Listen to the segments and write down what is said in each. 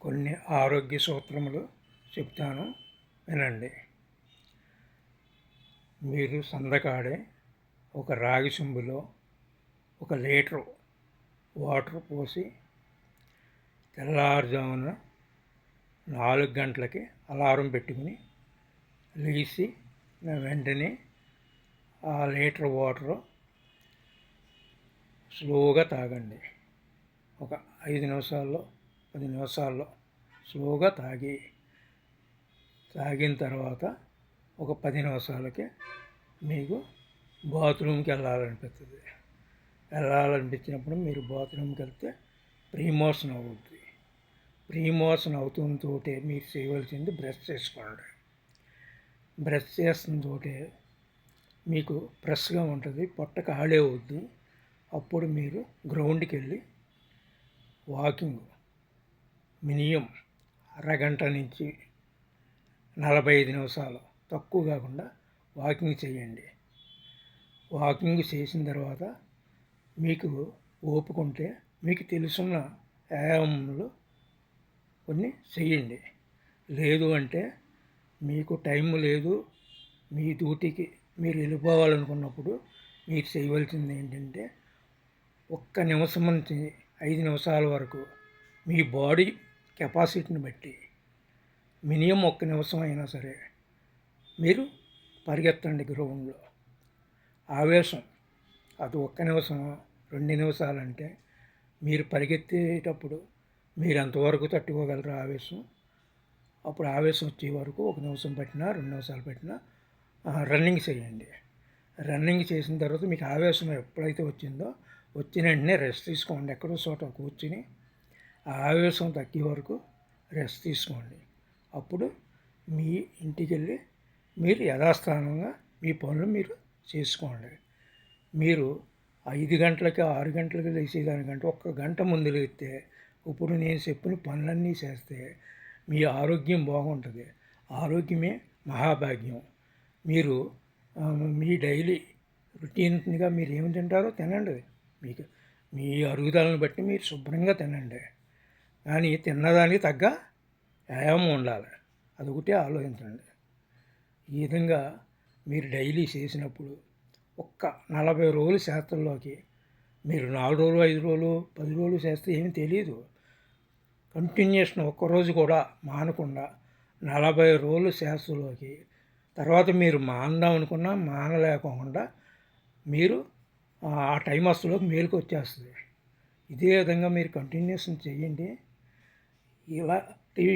కొన్ని ఆరోగ్య సూత్రములు చెప్తాను వినండి. మీరు సందకాడే ఒక రాగి చెంబులో ఒక లీటరు వాటర్ పోసి తెల్లారుజామున నాలుగు గంటలకి అలారం పెట్టుకుని లేచి వెంటనే ఆ లీటర్ వాటర్ స్లోగా తాగండి. ఒక ఐదు నిమిషాల్లో పది నిమిషాల్లో స్లోగా తాగి తాగిన తర్వాత ఒక పది నిమిషాలకి మీకు బాత్రూమ్కి వెళ్ళాలనిపిస్తుంది వెళ్ళాలనిపించినప్పుడు మీరు బాత్రూమ్కి వెళ్తే ప్రీమోషన్ అవుతుంది ప్రీమోషన్ అవుతుందో మీరు చేయవలసింది బ్రష్ చేసుకోండి. బ్రష్ చేస్తుందో మీకు ఫ్రెష్గా ఉంటుంది పొట్ట ఖాళీ అవుద్ది. అప్పుడు మీరు గ్రౌండ్కి వెళ్ళి వాకింగ్ మినిమం అరగంట నుంచి నలభై ఐదు నిమిషాలు తక్కువ కాకుండా వాకింగ్ చేయండి. వాకింగ్ చేసిన తర్వాత మీకు ఓపుకుంటే మీకు తెలుసున్న వ్యాయామములు కొన్ని చేయండి. లేదు అంటే మీకు టైం లేదు మీ డ్యూటీకి మీరు వెళ్ళిపోవాలనుకున్నప్పుడు మీరు చేయవలసింది ఏంటంటే ఒక్క నిమిషం నుంచి ఐదు నిమిషాల వరకు మీ బాడీ కెపాసిటీని బట్టి మినిమం ఒక్క నిమిషం అయినా సరే మీరు పరిగెత్తండి గ్రౌండ్లో. ఆవేశం అది ఒక్క నిమిషం రెండు నిమిషాలంటే మీరు పరిగెత్తేటప్పుడు మీరు ఎంతవరకు తట్టుకోగలరు ఆవేశం? అప్పుడు ఆవేశం వచ్చే వరకు ఒక నిమిషం పెట్టినా రెండు నిమిషాలు పెట్టినా రన్నింగ్ చేయండి. రన్నింగ్ చేసిన తర్వాత మీకు ఆవేశం ఎప్పుడైతే వచ్చిందో వచ్చిన వెంటనే రెస్ట్ తీసుకోండి. ఎక్కడో చోట కూర్చుని ఆవేశం తగ్గే వరకు రెస్ట్ తీసుకోండి. అప్పుడు మీ ఇంటికి వెళ్ళి మీరు యథాస్థానంగా మీ పనులు మీరు చేసుకోండి. మీరు ఐదు గంటలకి ఆరు గంటలకి లేచేదానికంటే ఒక్క గంట ముందు లేస్తే ఇప్పుడు నేను చెప్పిన పనులన్నీ చేస్తే మీ ఆరోగ్యం బాగుంటుంది. ఆరోగ్యమే మహాభాగ్యం. మీరు మీ డైలీ రొటీన్గా మీరు ఏమి తింటారో తినండి. మీకు మీ అరుగుదలను బట్టి మీరు శుభ్రంగా తినండి. కానీ తిన్నదానికి తగ్గ వ్యాయామం ఉండాలి. అదొకటే ఆలోచించండి. ఈ విధంగా మీరు డైలీ చేసినప్పుడు ఒక్క నలభై రోజులు శాస్త్రంలోకి మీరు నాలుగు రోజులు ఐదు రోజులు పది రోజులు చేస్తే ఏమీ తెలియదు కంటిన్యూషన్ ఒక్కరోజు కూడా మానకుండా నలభై రోజులు శాస్త్రంలోకి తర్వాత మీరు మాందాం అనుకున్నా మానలేకుండా మీరు ఆ టైం అసలు మేలుకు వచ్చేస్తుంది ఇదే విధంగా మీరు కంటిన్యూషన్ చేయండి. ఇలాంటి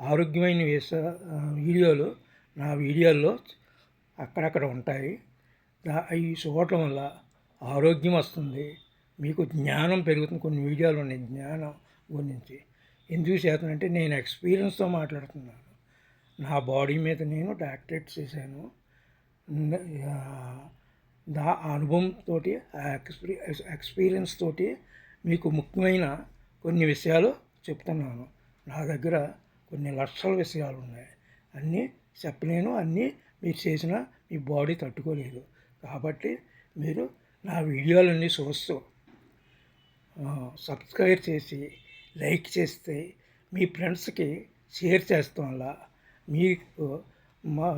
ఆరోగ్యమైన వేస వీడియోలు నా వీడియోల్లో అక్కడక్కడ ఉంటాయి. అవి చూడటం వల్ల ఆరోగ్యం వస్తుంది. మీకు జ్ఞానం పెరుగుతుంది. కొన్ని వీడియోలు ఉన్నాయి. జ్ఞానం గురించి ఎందుకు చేస్తానంటే నేను ఎక్స్పీరియన్స్తో మాట్లాడుతున్నాను. నా బాడీ మీద నేను డాక్టరేట్ చేశాను. దా అనుభవంతో ఎక్స్పీ ఎక్స్పీరియన్స్ తోటి మీకు ముఖ్యమైన కొన్ని విషయాలు చెప్తున్నాను. నా దగ్గర కొన్ని లక్షల విషయాలు ఉన్నాయి అన్నీ చెప్పలేను అన్నీ మీరు చేసిన మీ బాడీ తట్టుకోలేదు. కాబట్టి మీరు నా వీడియోలన్నీ చూస్తూ సబ్స్క్రైబ్ చేసి లైక్ చేస్తే మీ ఫ్రెండ్స్కి షేర్ చేస్తాం వల్ల మీకు మా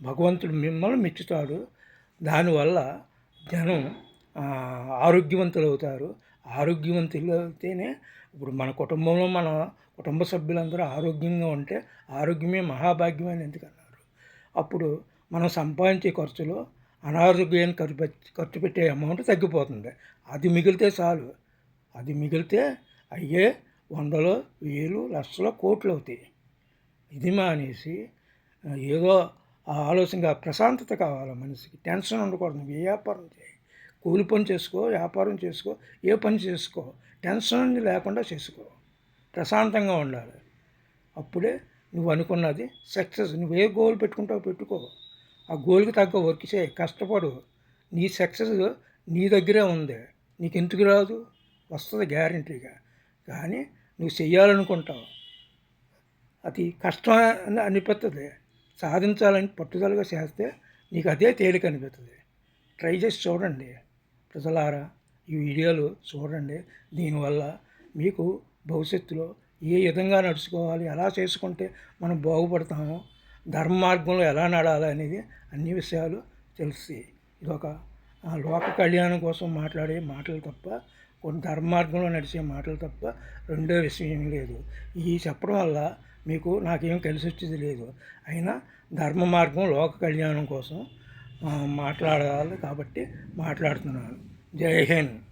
భగవంతుడు మిమ్మల్ని మెచ్చుతాడు. దానివల్ల జనం ఆరోగ్యవంతులు అవుతారు ఆరోగ్యవంతులైతేనే అయితేనే ఇప్పుడు మన కుటుంబంలో మన కుటుంబ సభ్యులందరూ ఆరోగ్యంగా ఉంటే ఆరోగ్యమే మహాభాగ్యం అని ఎందుకన్నారు? అప్పుడు మనం సంపాదించే ఖర్చులో అనారోగ్యాన్ని ఖర్చు ఖర్చు పెట్టే అమౌంట్ తగ్గిపోతుంది. అది మిగిలితే చాలు. అది మిగిలితే అయ్యే వందలు వేలు లక్షల కోట్లు అవుతాయి. ఇది మానేసి ఏదో ఆలోచనగా ప్రశాంతత కావాలి మనిషికి. టెన్షన్ ఉండకూడదు. వ్యాపారం చేయాలి కూలి పని చేసుకో వ్యాపారం చేసుకో ఏ పని చేసుకో టెన్షన్ లేకుండా చేసుకో. ప్రశాంతంగా ఉండాలి. అప్పుడే నువ్వు అనుకున్నది సక్సెస్. నువ్వు ఏ గోల్ పెట్టుకుంటావు పెట్టుకో. ఆ గోల్కి తగ్గ వర్క్ చేయి. కష్టపడు. నీ సక్సెస్ నీ దగ్గరే ఉంది. నీకు ఎందుకు రాదు? వస్తుంది గ్యారంటీగా. కానీ నువ్వు చెయ్యాలనుకుంటావు. అది కష్టం అని అనిపిస్తుంది సాధించాలని పట్టుదలగా చేస్తే నీకు అదే తేలిక అనిపిస్తుంది ట్రై చేసి చూడండి. ప్రజలారా ఈ వీడియోలు చూడండి. దీనివల్ల మీకు భవిష్యత్తులో ఏ విధంగా నడుచుకోవాలి ఎలా చేసుకుంటే మనం బాగుపడతామో ధర్మ మార్గంలో ఎలా నడాలి అనేది అన్ని విషయాలు తెలుస్తాయి. ఇది ఒక లోక కళ్యాణం కోసం మాట్లాడే మాటలు తప్ప కొన్ని ధర్మ మార్గంలో నడిచే మాటలు తప్ప రెండో విషయం లేదు. ఈ చెప్పడం వల్ల మీకు నాకేం కలిసి వచ్చేది లేదు. అయినా ధర్మ మార్గం లోక కళ్యాణం కోసం మాట్లాడాలి కాబట్టి మాట్లాడుతున్నాను. జై హింద్.